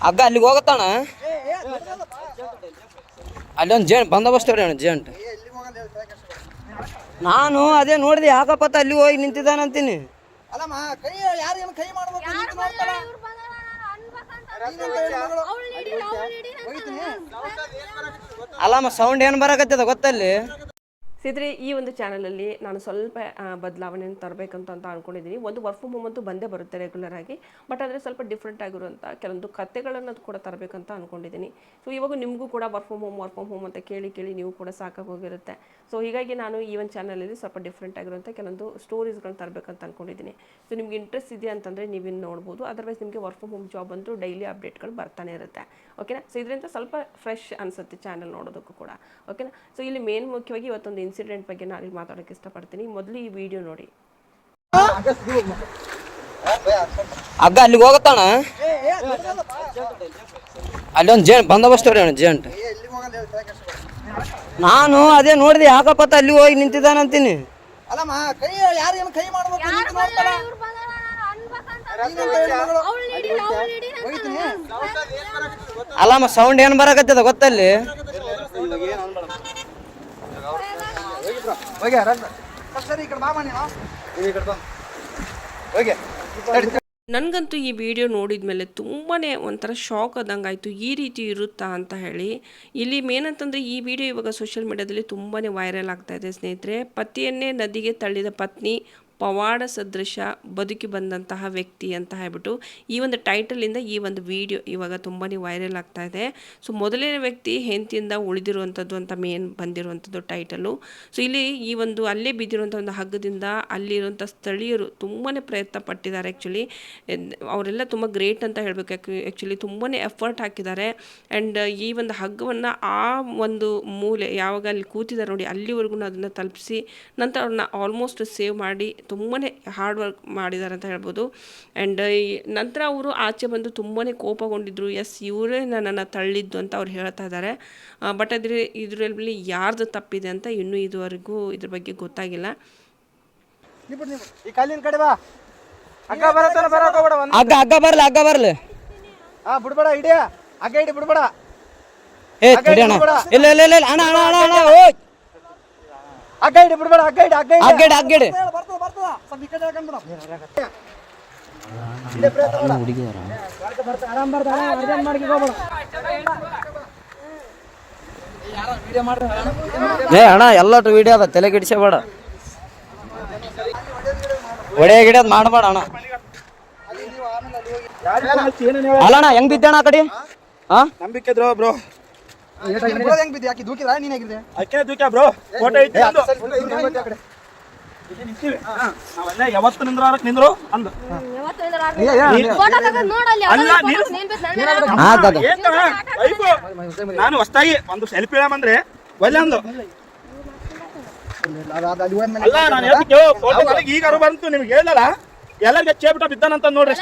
ಹಗ್ಗ ಅಲ್ಲಿಗೆ ಹೋಗತ್ತಣ ಅಲ್ಲೊಂದು ಜೇಂಟ್ ಬಂದೋಬಸ್ತ್ ಅಣ್ಣ ಜೇಂಟ್ ನಾನು ಅದೇ ನೋಡಿದೆ ಯಾಕಪ್ಪತ್ತ ಅಲ್ಲಿ ಹೋಗಿ ನಿಂತಿದ್ದಾನಂತೀನಿ ಅಲ್ಲಮ್ಮ ಕೈ ಯಾರೇನು ಕೈ ಮಾಡ್ಬೇಕು? ಅಂತ. ನೋಡ್ತಾಳ ಅಲ್ಲಮ್ಮ ಸೌಂಡ್ ಏನು ಬರಕತ್ತದ ಗೊತ್ತಲ್ಲಿ? ಸ್ನೇಹಿತರೆ, ಈ ಒಂದು ಚಾನಲಲ್ಲಿ ನಾನು ಸ್ವಲ್ಪ ಬದಲಾವಣೆಯನ್ನು ತರಬೇಕಂತ ಅಂತ ಅಂದ್ಕೊಂಡಿದ್ದೀನಿ ಒಂದು ವರ್ಕ್ ಫ್ರಮ್ ಹೋಮ್ ಅಂತೂ ಬಂದೇ ಬರುತ್ತೆ ರೆಗ್ಯುಲರ್ ಆಗಿ. ಬಟ್ ಆದರೆ ಸ್ವಲ್ಪ ಡಿಫ್ರೆಂಟ್ ಆಗಿರುವಂಥ ಕೆಲವೊಂದು ಕತೆಗಳನ್ನು ಕೂಡ ತರಬೇಕಂತ ಅಂದ್ಕೊಂಡಿದ್ದೀನಿ ಸೊ ಇವಾಗ ನಿಮಗೂ ಕೂಡ work from home work from home ಅಂತ ಕೇಳಿ ಕೇಳಿ ನೀವು ಕೂಡ ಸಾಕಾಗಿ ಹೋಗಿರುತ್ತೆ. ಸೊ ಹೀಗಾಗಿ ನಾನು ಈ ಒಂದು ಚಾನಲಲ್ಲಿ ಸ್ವಲ್ಪ ಡಿಫ್ರೆಂಟ್ ಆಗಿರುವಂಥ ಕೆಲವೊಂದು ಸ್ಟೋರೀಸ್ಗಳನ್ನ ತರಬೇಕಂತ ಅಂದ್ಕೊಂಡಿದ್ದೀನಿ ಸೊ ನಿಮ್ಗೆ ಇಂಟ್ರೆಸ್ಟ್ ಇದೆ ಅಂತಂದರೆ ನೀವಿನ್ನು ನೋಡ್ಬೋದು. ಅದರ್ವೈಸ್ ನಿಮಗೆ ವರ್ಕ್ ಫ್ರಮ್ ಹೋಮ್ ಜಾಬ್ ಅಂತೂ ಡೈಲಿ ಅಪ್ಡೇಟ್ಗಳು ಬರ್ತಾನೆ ಇರುತ್ತೆ. ಓಕೆನಾ ಸೊ ಇದರಿಂದ ಸ್ವಲ್ಪ ಫ್ರೆಶ್ ಅನಿಸುತ್ತೆ ಚಾನಲ್ ನೋಡೋದಕ್ಕೂ ಕೂಡ. ಓಕೆನಾ ಸೊ ಇಲ್ಲಿ ಮೇನ್ ಮುಖ್ಯವಾಗಿ ಇವತ್ತೊಂದು ಇನ್ಸಿಡೆಂಟ್ ಬಗ್ಗೆ ನಾನು ಇಲ್ಲಿ ಮಾತಾಡೋಕ್ಕೆ ಇಷ್ಟಪಡ್ತೀನಿ. ಮೊದಲು ಈ ವಿಡಿಯೋ ನೋಡಿ. ಅಗ್ಗ ಅಲ್ಲಿಗೆ ಹೋಗತ್ತಣ ಅಲ್ಲೊಂದು ಜೇಂಟ್ ಬಂದೋಬಸ್ತ್ ಅವ್ರಿ ಅಣ್ಣ ಜೇಂಟ್. ನಾನು ಅದೇ ನೋಡಿದೆ ಯಾಕಪ್ಪತ್ತ ಅಲ್ಲಿ ಹೋಗಿ ನಿಂತಿದ್ದಾನಂತೀನಿ ಅಲ್ಲಮ್ಮ ಕೈ ಯಾರೇನು ಕೈ ಮಾಡ್ಬೇಕು ಅಂತ ನೋಡ್ತಾಳ ಅಲ್ಲಮ್ಮ ಸೌಂಡ್ ಏನು ಬರಕತ್ತದ ಗೊತ್ತಲ್ಲಿ? ಹೋಗಿ ನನಗಂತೂ ಈ ವಿಡಿಯೋ ನೋಡಿದ ಮೇಲೆ ತುಂಬಾ ಒಂಥರ ಶಾಕ್ ಆದಂಗೆ ಆಯಿತು ಈ ರೀತಿ ಇರುತ್ತಾ ಅಂತ ಹೇಳಿ. ಇಲ್ಲಿ ಮೇನ್ ಅಂತಂದರೆ ಈ ವಿಡಿಯೋ ಇವಾಗ ಸೋಷಿಯಲ್ ಮೀಡ್ಯಾದಲ್ಲಿ ತುಂಬಾ ವೈರಲ್ ಆಗ್ತಾ ಇದೆ ಸ್ನೇಹಿತರೆ. ಪತಿಯನ್ನೇ ನದಿಗೆ ತಳ್ಳಿದ ಪತ್ನಿ ಪವಾಡ ಸದೃಶ ಬದುಕಿ ಬಂದಂತಹ ವ್ಯಕ್ತಿ ಅಂತ ಹೇಳ್ಬಿಟ್ಟು ಈ ಒಂದು ಟೈಟಲಿಂದ ಈ ಒಂದು ವಿಡಿಯೋ ಇವಾಗ ತುಂಬಾ ವೈರಲ್ ಆಗ್ತಾ ಇದೆ. ಸೊ ಮೊದಲನೇ ವ್ಯಕ್ತಿ ಹೆಂಡತಿಯಿಂದ ಉಳಿದಿರುವಂಥದ್ದು ಅಂತ ಮೇನ್ ಬಂದಿರುವಂಥದ್ದು ಟೈಟಲು ಸೊ ಇಲ್ಲಿ ಈ ಒಂದು ಅಲ್ಲೇ ಬಿದ್ದಿರುವಂಥ ಒಂದು ಹಗ್ಗದಿಂದ ಅಲ್ಲಿರುವಂಥ ಸ್ಥಳೀಯರು ತುಂಬಾ ಪ್ರಯತ್ನ ಪಟ್ಟಿದ್ದಾರೆ ಆ್ಯಕ್ಚುಲಿ ಅವರೆಲ್ಲ ತುಂಬ ಗ್ರೇಟ್ ಅಂತ ಹೇಳಬೇಕು ಆ್ಯಕ್ಚುಲಿ ತುಂಬಾ ಎಫರ್ಟ್ ಹಾಕಿದ್ದಾರೆ. ಆ್ಯಂಡ್ ಈ ಒಂದು ಹಗ್ಗವನ್ನು ಆ ಒಂದು ಮೂಲೆ ಯಾವಾಗ ಅಲ್ಲಿ ಕೂತಿದ್ದಾರೆ ನೋಡಿ, ಅಲ್ಲಿವರೆಗೂ ಅದನ್ನು ತಲುಪಿಸಿ ನಂತರ ಅವ್ರನ್ನ ಆಲ್ಮೋಸ್ಟ್ ಸೇವ್ ಮಾಡಿ ತುಂಬಾ ಹಾರ್ಡ್ ವರ್ಕ್ ಮಾಡಿದ್ದಾರೆ ಅಂತ ಹೇಳ್ಬೋದು. ಆ್ಯಂಡ್ ನಂತರ ಅವರು ಆಚೆ ಬಂದು ತುಂಬಾ ಕೋಪಗೊಂಡಿದ್ರು. ಎಸ್ ಇವರೇ ನನ್ನನ್ನು ತಳ್ಳಿದ್ದು ಅಂತ ಅವ್ರು ಹೇಳ್ತಾ ಇದ್ದಾರೆ ಬಟ್ ಅದ್ರ ಇದರಲ್ಲಿ ಯಾರ್ದು ತಪ್ಪಿದೆ ಅಂತ ಇನ್ನೂ ಇದುವರೆಗೂ ಇದ್ರ ಬಗ್ಗೆ ಗೊತ್ತಾಗಿಲ್ಲ. ಈ ಕಾಲಿನ ಕಡೆ ಬಾ. ಹೋಗ್ಬೇಡ ಒಂದ್ ಹಾ ಬಿಡ್ಬೇಡ ಹಿಡಿಯ. ಅಕ್ಕ ಹಿಡಿ ಬಿಡ್ಬೇಡ. ಏ ತಡಿ ಅಣ್ಣ ಇಲ್ಲ ಇಲ್ಲ ಇಲ್ಲ ಇಲ್ಲ, ಅಣ್ಣ ಅಣ್ಣ ಅಣ್ಣ ಅಣ್ಣ ಓಯ್. ಹಿಡಿ ಬಿಡ್ಬೇಡ ಹಿಡಿ ಹಿಡಿ. ಏ ಅಣ್ಣ ಎಲ್ಲಟು ವಿಡಿಯೋ ಅದ ತಲೆ ಕೆಡಿಸಬೇಡ ಒಡೆ ಗಿಡದ್ ಮಾಡಬೇಡ ಅಣ್ಣ. ಅಲ್ಲಣ್ಣ ಹೆಂಗ್ ಬಿದ್ದಣ್ಣ ಆ ಕಡೆ? ಹಾ ನಂಬಿಕೆ ಬ್ರೋ. ಬ್ರೋ ಹೆಂಗ್ ಬಿದ್ದಿ? ಆಕಿ ದೂಕಿದ ನೀನ್ ಹೇಗಿದೆ ಅಕ್ಕೇ ದೂಕ್ಯಾ ಬ್ರೋ? ಫೋಟೋ ನಿಂತೀವಿ. ಯಾವತ್ತು ನಿಂದ್ರು ನೀನು ಹೊಸ್ತಾಗಿ ಒಂದು ಸೆಲ್ಫಿ ಅಂದ್ರೆ ಒಳ್ಳೆ ಅಂದು ಅಲ್ಲ ನಾನು ಈಗ ಬಂತು ನಿಮ್ಗೆ ಹೇಳಲ್ಲ ಎಲ್ಲರಿಗೆ ಚೇಬಿಟ ಬಿದ್ದಾನಂತ ನೋಡ್ರಿ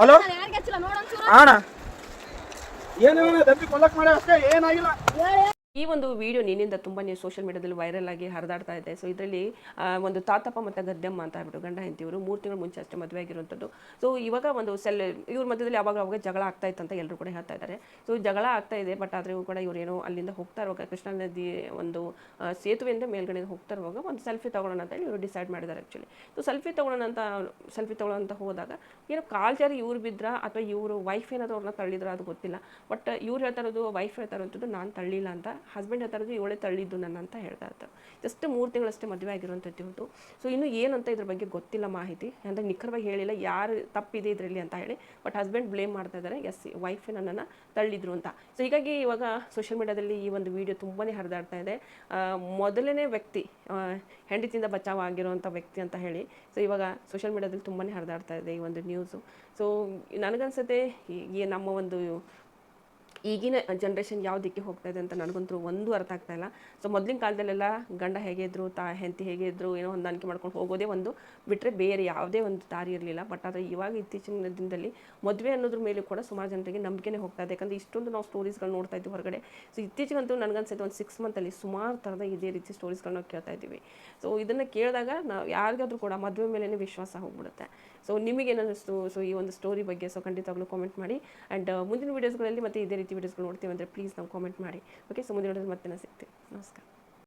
ಹಲೋ ಅಣ್ಣ. ಏನು ದಬ್ಬಿ ಕೊಲ್ಲಕ್ ಮಾಡಿ ಅಷ್ಟೇ ಏನಾಗಿಲ್ಲ. ಈ ಒಂದು ವಿಡಿಯೋ ನಿನ್ನಿಂದ ತುಂಬಾ ಸೋಷಿಯಲ್ ಮೀಡಿಯಾದಲ್ಲಿ ವೈರಲ್ ಆಗಿ ಹರಿದಾಡ್ತಾ ಇದೆ. ಸೊ ಇದರಲ್ಲಿ ಒಂದು ತಾತಪ್ಪ ಮತ್ತು ಗದ್ದೆಮ್ಮ ಅಂತ ಹೇಳ್ಬಿಟ್ಟು ಗಂಡ ಹೆಂಡತಿಯವರು ಮೂರು ತಿಂಗಳು ಮುಂಚೆ ಅಷ್ಟೇ ಮದುವೆ ಆಗಿರುವಂಥದ್ದು. ಸೊ ಇವಾಗ ಒಂದು ಸೆಲ್ ಇವ್ರ ಮಧ್ಯದಲ್ಲಿ ಅವಾಗ ಅವಾಗ ಜಗಳ ಆಗ್ತಾ ಇತ್ತು ಅಂತ ಎಲ್ಲರೂ ಕೂಡ ಹೇಳ್ತಾ ಇದ್ದಾರೆ. ಸೊ ಜಗಳ ಆಗ್ತಾ ಇದೆ ಬಟ್ ಆದರೂ ಕೂಡ ಇವರೇನೋ ಅಲ್ಲಿಂದ ಹೋಗ್ತಾ ಇರುವಾಗ, ಕೃಷ್ಣ ನದಿ ಒಂದು ಸೇತುವೆಯಿಂದ ಮೇಲ್ಗಡೆ ಹೋಗ್ತಾ ಇರುವಾಗ ಒಂದು ಸೆಲ್ಫಿ ತಗೊಳ್ಳೋಣ ಅಂತ ಹೇಳಿ ಇವರು ಡಿಸೈಡ್ ಮಾಡಿದ್ದಾರೆ ಆ್ಯಕ್ಚುಲಿ ಸೊ ಸೆಲ್ಫಿ ತಗೊಳ್ಳೋಣ ಅಂತ ಸೆಲ್ಫಿ ತಗೊಳ್ಳೋಣ ಅಂತ ಹೋದಾಗ, ಏನೋ ಕಾಲ್ ಜಾರಿ ಇವ್ರು ಬಿದ್ರ ಅಥವಾ ಇವರು ವೈಫ್ ಏನಾದರೂ ಅವ್ರನ್ನ ತಳ್ಳಿದ್ರ ಅದು ಗೊತ್ತಿಲ್ಲ. ಬಟ್ ಇವ್ರು ಹೇಳ್ತಾ ಇರೋದು ವೈಫ್ ಹೇಳ್ತಾ ಇರೋಂಥದ್ದು, ನಾನು ತಳ್ಳಿಲ್ಲ ಅಂತ ಹಸ್ಬೆಂಡ್ ಹೇಳ್ತಾ ಇರೋದು ಇವಳೇ ತಳ್ಳಿದ್ದು ನನ್ನ ಅಂತ ಹೇಳ್ತಾ ಇರ್ತಾರೆ ಜಸ್ಟ್ ಮೂರು ತಿಂಗಳಷ್ಟೇ ಮದುವೆ ಆಗಿರುವಂಥದ್ದು ಇವತ್ತು ಸೊ ಇನ್ನು ಏನಂತ ಇದ್ರ ಬಗ್ಗೆ ಗೊತ್ತಿಲ್ಲ ಮಾಹಿತಿ. ಅಂದರೆ ನಿಖರವಾಗಿ ಹೇಳಿಲ್ಲ, ಯಾರು ತಪ್ಪಿದೆ ಇದರಲ್ಲಿ ಅಂತ ಹೇಳಿ. ಬಟ್ ಹಸ್ಬೆಂಡ್ ಬ್ಲೇಮ್ ಮಾಡ್ತಾ ಇದ್ದಾರೆ ಎಸ್ ವೈಫೇ ನನ್ನನ್ನು ತಳ್ಳಿದ್ರು ಅಂತ. ಸೊ ಹೀಗಾಗಿ ಇವಾಗ ಸೋಷಿಯಲ್ ಮೀಡಿಯಾದಲ್ಲಿ ಈ ಒಂದು ವಿಡಿಯೋ ತುಂಬಾ ಹರಿದಾಡ್ತಾ ಇದೆ. ಮೊದಲನೇ ವ್ಯಕ್ತಿ ಹೆಂಡತಿಯಿಂದ ಬಚಾವ್ ಆಗಿರುವಂಥ ವ್ಯಕ್ತಿ ಅಂತ ಹೇಳಿ. ಸೊ ಇವಾಗ ಸೋಷಿಯಲ್ ಮೀಡಿಯಾದಲ್ಲಿ ತುಂಬಾ ಹರಿದಾಡ್ತಾ ಇದೆ ಈ ಒಂದು ನ್ಯೂಸು ಸೊ ನನಗನ್ಸುತ್ತೆ ಈ ಈ ನಮ್ಮ ಒಂದು ಈಗಿನ ಜನ್ರೇಷನ್ ಯಾವ ದಿಕ್ಕಿಗೆ ಹೋಗ್ತಾ ಇದೆ ಅಂತ ನನಗಂತೂ ಒಂದು ಅರ್ಥ ಆಗ್ತಾ ಇಲ್ಲ. ಸೊ ಮೊದಲಿನ ಕಾಲದಲ್ಲೆಲ್ಲ ಗಂಡ ಹೇಗೆ ಇದ್ರು, ತಾ, ಹೆಂಡತಿ ಹೇಗೆ ಇದ್ರು, ಏನೋ ಹೊಂದಾಣಿಕೆ ಮಾಡ್ಕೊಂಡು ಹೋಗೋದೇ ಒಂದು ಬಿಟ್ಟರೆ ಬೇರೆ ಯಾವುದೇ ಒಂದು ದಾರಿ ಇರಲಿಲ್ಲ. ಬಟ್ ಆದರೆ ಇವಾಗ ಇತ್ತೀಚಿನ ದಿನದಲ್ಲಿ ಮದುವೆ ಅನ್ನೋದ್ರ ಮೇಲೆ ಕೂಡ ಸುಮಾರು ಜನರಿಗೆ ನಂಬಿಕೆನೇ ಹೋಗ್ತಾ ಇದೆ ಯಾಕಂದರೆ ಇಷ್ಟೊಂದು ನಾವು ಸ್ಟೋರೀಸ್ಗಳು ನೋಡ್ತಾ ಇದ್ದೀವಿ ಹೊರಗಡೆ. ಸೊ ಇತ್ತೀಚೆಗಂತೂ ನನಗನ್ಸುತ್ತೆ ಒಂದು ಸಿಕ್ಸ್ ಮಂತಲ್ಲಿ ಸುಮಾರು ಥರದ ಇದೇ ರೀತಿ ಸ್ಟೋರೀಸ್ಗಳನ್ನ ಕೇಳ್ತಾ ಇದ್ದೀವಿ. ಸೊ ಇದನ್ನು ಕೇಳಿದಾಗ ನಾವು ಯಾರಿಗಾದ್ರೂ ಕೂಡ ಮದುವೆ ಮೇಲೇ ವಿಶ್ವಾಸ ಹೋಗ್ಬಿಡುತ್ತೆ. ಸೊ ನಿಮಗೇನಿಸ್ತು ಸೊ ಈ ಒಂದು ಸ್ಟೋರಿ ಬಗ್ಗೆ ಸೊ ಖಂಡಿತವಾಗ್ಲೂ ಕಾಮೆಂಟ್ ಮಾಡಿ. ಆ್ಯಂಡ್ ಮುಂದಿನ ವೀಡಿಯೋಸ್ಗಳಲ್ಲಿ ಮತ್ತೆ ಇದೇ ರೀತಿ ವೀಡಿಯೋಸ್ಗಳು ನೋಡ್ತೀವಿ ಅಂದರೆ ಪ್ಲೀಸ್ ನಾವು ಕಾಮೆಂಟ್ ಮಾಡಿ. ಓಕೆ ಸೊ ಮುಂದಿನ ಮತ್ತೆ ನಾನು ಸಿಗ್ತೀನಿ. ನಮಸ್ಕಾರ.